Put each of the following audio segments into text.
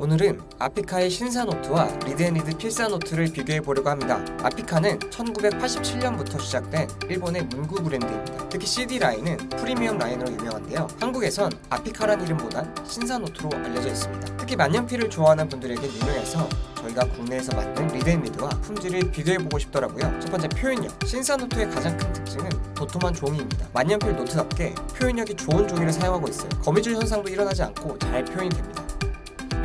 오늘은 아피카의 신사 노트와 리드앤리드 필사 노트를 비교해 보려고 합니다. 아피카는 1987년부터 시작된 일본의 문구 브랜드입니다. 특히 CD 라인은 프리미엄 라인으로 유명한데요. 한국에선 아피카란 이름보단 신사 노트로 알려져 있습니다. 특히 만년필을 좋아하는 분들에게 유명해서 저희가 국내에서 만든 리드앤리드와 품질을 비교해 보고 싶더라고요. 첫 번째 표현력. 신사 노트의 가장 큰 특징은 도톰한 종이입니다. 만년필 노트답게 표현력이 좋은 종이를 사용하고 있어요. 거미줄 현상도 일어나지 않고 잘 표현이 됩니다.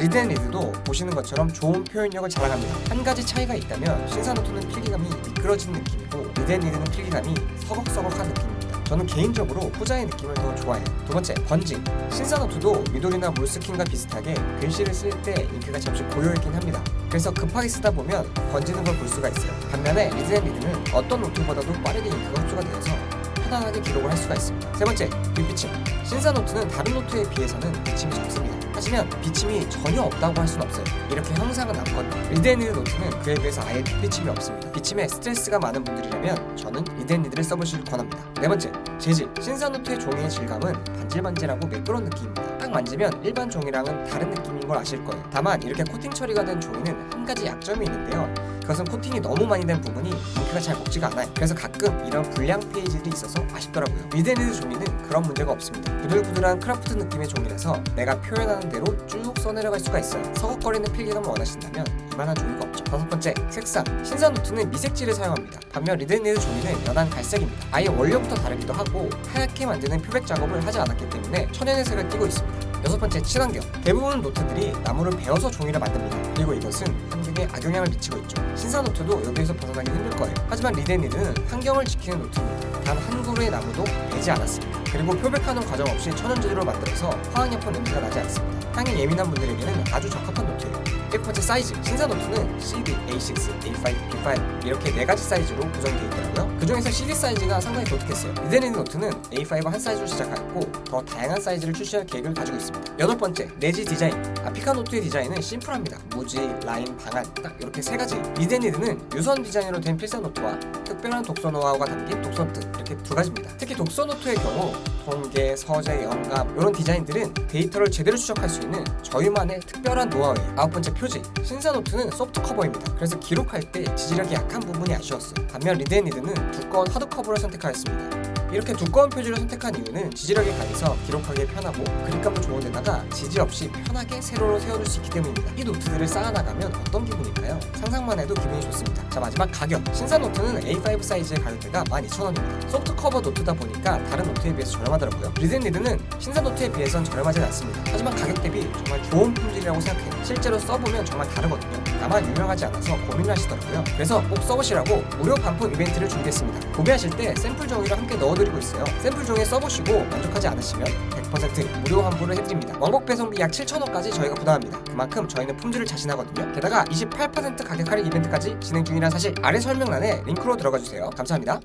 리드앤리드도 보시는 것처럼 좋은 표현력을 자랑합니다. 한 가지 차이가 있다면 신사노트는 필기감이 미끄러진 느낌이고 리드앤리드는 필기감이 서걱서걱한 느낌입니다. 저는 개인적으로 후자의 느낌을 더 좋아해요. 두 번째, 번짐. 신사노트도 미돌이나 몰스킨과 비슷하게 글씨를 쓸 때 잉크가 잠시 고여있긴 합니다. 그래서 급하게 쓰다 보면 번지는 걸 볼 수가 있어요. 반면에 리드앤리드는 어떤 노트보다도 빠르게 잉크가 흡수가 되어서 편안하게 기록을 할 수가 있습니다. 세 번째, 뒷비침. 신사노트는 다른 노트에 비해서는 비침이 적습니다. 하지만 비침이 전혀 없다고 할 수는 없어요. 이렇게 형상은 남거든요. 리드앤리드 노트는 그에 비해서 아예 비침이 없습니다. 비침에 스트레스가 많은 분들이라면 저는 리드앤리드를 써보시길 권합니다. 네 번째, 재질. 신사노트의 종이의 질감은 반질반질하고 매끄러운 느낌입니다. 딱 만지면 일반 종이랑은 다른 느낌인 걸 아실 거예요. 다만 이렇게 코팅 처리가 된 종이는 한 가지 약점이 있는데요. 그것은 코팅이 너무 많이 된 부분이 잉크가 잘 먹지가 않아요. 그래서 가끔 이런 불량 페이지들이 있어서 아쉽더라고요. 리드앤리드 종이는 그런 문제가 없습니다. 부들부들한 크라프트 느낌의 종이라서 내가 표현하는 대로 쭉 써내려갈 수가 있어요. 서걱거리는 필기감을 원하신다면 이만한 종이가 없죠. 다섯 번째, 색상. 신사 노트는 미색지를 사용합니다. 반면 리드앤리드 종이는 연한 갈색입니다. 아예 원료부터 다르기도 하고 하얗게 만드는 표백 작업을 하지 않았기 때문에 천연의 색을 띠고 있습니다. 여섯 번째, 친환경. 대부분 노트들이 나무를 베어서 종이를 만듭니다. 그리고 이것은 환경에 악영향을 미치고 있죠. 신사 노트도 여기에서 벗어나기 힘들 거예요. 하지만 리덴리드는 환경을 지키는 노트입니다. 단 한 그루의 나무도 베지 않았습니다. 그리고 표백하는 과정 없이 천연재료로 만들어서 화학약품 냄새가 나지 않습니다. 향에 예민한 분들에게는 아주 적합한 노트예요. 일곱 번째 사이즈. 신사 노트는 CD, A6, A5, B5 이렇게 네 가지 사이즈로 구성되어 있더라고요. 그 중에서 CD 사이즈가 상당히 독특했어요. 리덴리드 노트는 A5 한 사이즈로 시작하였고 더 다양한 사이즈를 출시할 계획을 가지고 있습니다. 여덟 번째 내지 디자인. 아피카 노트의 디자인은 심플합니다. 무지, 라인, 방안 딱 이렇게 세 가지. 리덴리드는 유선 디자인으로 된 필사 노트와 특별한 독서 노하우가 담긴 독서 노트 이렇게 두 가지입니다. 특히 독서 노트의 경우 통계, 서재, 영감 이런 디자인들은 데이터를 제대로 추적할 수 있는 저희만의 특별한 노하우예요. 아홉 번째 표지. 신사 노트는 소프트 커버입니다. 그래서 기록할 때 지지력이 약한 부분이 아쉬웠어요. 반면 리드앤리드는 두꺼운 하드 커버를 선택하였습니다. 이렇게 두꺼운 표지를 선택한 이유는 지지력이 강해서 기록하기 편하고 그립감도 좋은 데다가 지지 없이 편하게 세로로 세워줄 수 있기 때문입니다. 이 노트들을 쌓아나가면 어떤 기분일까요? 상상만 해도 기분이 좋습니다. 자 마지막 가격. 신사 노트는 A5 사이즈의 가격대가 12,000원입니다. 소프트 커버 노트다 보니까 다른 노트에 비해서 저렴하더라고요. 리젠리드는 신사 노트에 비해선 저렴하진 않습니다. 하지만 가격 대비 정말 좋은 품질이라고 생각해요. 실제로 써보면 정말 다르거든요. 다만 유명하지 않아서 고민을 하시더라고요. 그래서 꼭 써보시라고 무료 반품 이벤트를 준비했습니다. 구매하실 때 샘플 종이를 함께 넣어드 리고 있어요. 샘플 종이 써보시고 만족하지 않으시면 100% 무료 환불을 해드립니다. 왕복 배송비 약 7,000원까지 저희가 부담합니다. 그만큼 저희는 품질을 자신하거든요. 게다가 28% 가격 할인 이벤트까지 진행 중이라는 사실 아래 설명란에 링크로 들어가 주세요. 감사합니다.